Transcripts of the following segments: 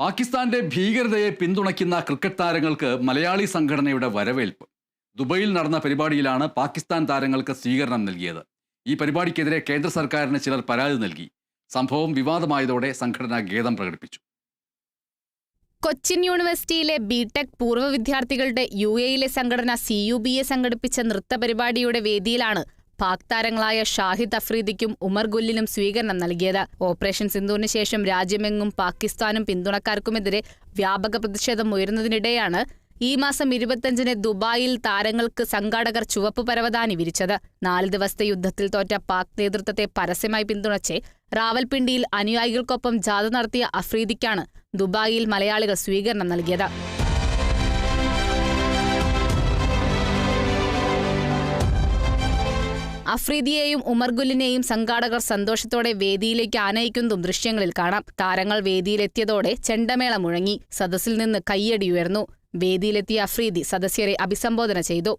പാകിസ്ഥാന്റെ ഭീകരതയെ പിന്തുണയ്ക്കുന്ന ക്രിക്കറ്റ് താരങ്ങൾക്ക് മലയാളി സംഘടനയുടെ വരവേൽപ്പ്. ദുബൈയിൽ നടന്ന പരിപാടിയിലാണ് പാകിസ്ഥാൻ താരങ്ങൾക്ക് സ്വീകരണം നൽകിയത്. ഈ പരിപാടിക്കെതിരെ കേന്ദ്ര സർക്കാരിന് ചിലർ പരാതി നൽകി. സംഭവം വിവാദമായതോടെ സംഘടന ഖേദം പ്രകടിപ്പിച്ചു. കൊച്ചിൻ യൂണിവേഴ്സിറ്റിയിലെ ബിടെക് പൂർവ വിദ്യാർത്ഥികളുടെ യു എയിലെ സംഘടന സി യു ബി എ സംഘടിപ്പിച്ച നൃത്ത പരിപാടിയുടെ വേദിയിലാണ് പാക് താരങ്ങളായ ഷാഹിദ് അഫ്രീദിക്കും ഉമർ ഗുല്ലിനും സ്വീകരണം നൽകിയത്. ഓപ്പറേഷൻ സിന്ധുവിന് ശേഷം രാജ്യമെങ്ങും പാകിസ്ഥാനും പിന്തുണക്കാർക്കുമെതിരെ വ്യാപക പ്രതിഷേധം ഉയരുന്നതിനിടെയാണ് ഈ മാസം ഇരുപത്തിയഞ്ചിന് ദുബായിൽ താരങ്ങൾക്ക് സംഘാടകർ ചുവപ്പ് പരവതാനി വിരിച്ചത്. നാല് ദിവസത്തെ യുദ്ധത്തിൽ തോറ്റ പാക് നേതൃത്വത്തെ പരസ്യമായി പിന്തുണച്ച് റാവൽപിണ്ടിയിൽ അനുയായികൾക്കൊപ്പം ജാഥ നടത്തിയ അഫ്രീദിക്കാണ് ദുബായിൽ മലയാളികൾ സ്വീകരണം നൽകിയത്. അഫ്രീദിയെയും ഉമർഗുലിനെയും സംഘാടകർ സന്തോഷത്തോടെ വേദിയിലേക്ക് ആനയിക്കുന്നതും ദൃശ്യങ്ങളിൽ കാണാം. താരങ്ങൾ വേദിയിലെത്തിയതോടെ ചെണ്ടമേള മുഴങ്ങി. സദസ്സിൽ നിന്ന് കയ്യടിയുയർന്നു വേദിയിലെത്തിയ അഫ്രീദി സദസ്യരെ അഭിസംബോധന ചെയ്തു.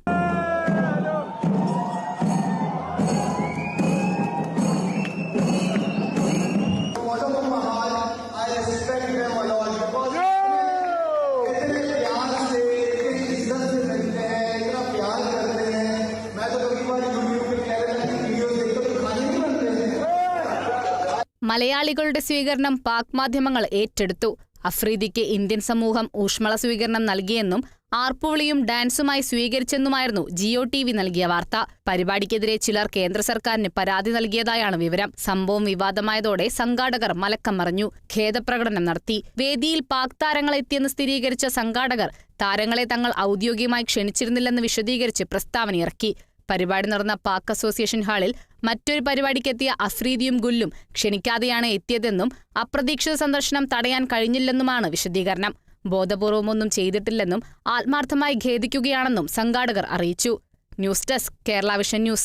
മലയാളികളുടെ സ്വീകരണം പാക് മാധ്യമങ്ങൾ ഏറ്റെടുത്തു. അഫ്രീദിക്ക് ഇന്ത്യൻ സമൂഹം ഊഷ്മള സ്വീകരണം നൽകിയെന്നും ആർപ്പുവിളിയും ഡാൻസുമായി സ്വീകരിച്ചെന്നുമായിരുന്നു ജിയോ ടി വി നൽകിയ വാർത്ത. പരിപാടിക്കെതിരെ ചിലർ കേന്ദ്ര സർക്കാരിന് പരാതി നൽകിയതായാണ് വിവരം. സംഭവം വിവാദമായതോടെ സംഘാടകർ മലക്കം മറിഞ്ഞു ഖേദപ്രകടനം നടത്തി. വേദിയിൽ പാക് താരങ്ങളെത്തിയെന്ന് സ്ഥിരീകരിച്ച സംഘാടകർ താരങ്ങളെ തങ്ങൾ ഔദ്യോഗികമായി ക്ഷണിച്ചിരുന്നില്ലെന്ന് വിശദീകരിച്ച് പ്രസ്താവന ഇറക്കി പരിപാടി നടന്ന പാക് അസോസിയേഷൻ ഹാളിൽ മറ്റൊരു പരിപാടിക്കെത്തിയ അഫ്രീദിയും ഗുല്ലും ക്ഷണിക്കാതെയാണ് എത്തിയതെന്നും അപ്രതീക്ഷിത സന്ദർശനം തടയാൻ കഴിഞ്ഞില്ലെന്നുമാണ് വിശദീകരണം. ബോധപൂർവമൊന്നും ചെയ്തിട്ടില്ലെന്നും ആത്മാർത്ഥമായി ഖേദിക്കുകയാണെന്നും സംഘാടകർ അറിയിച്ചു. News desk Kerala vision news.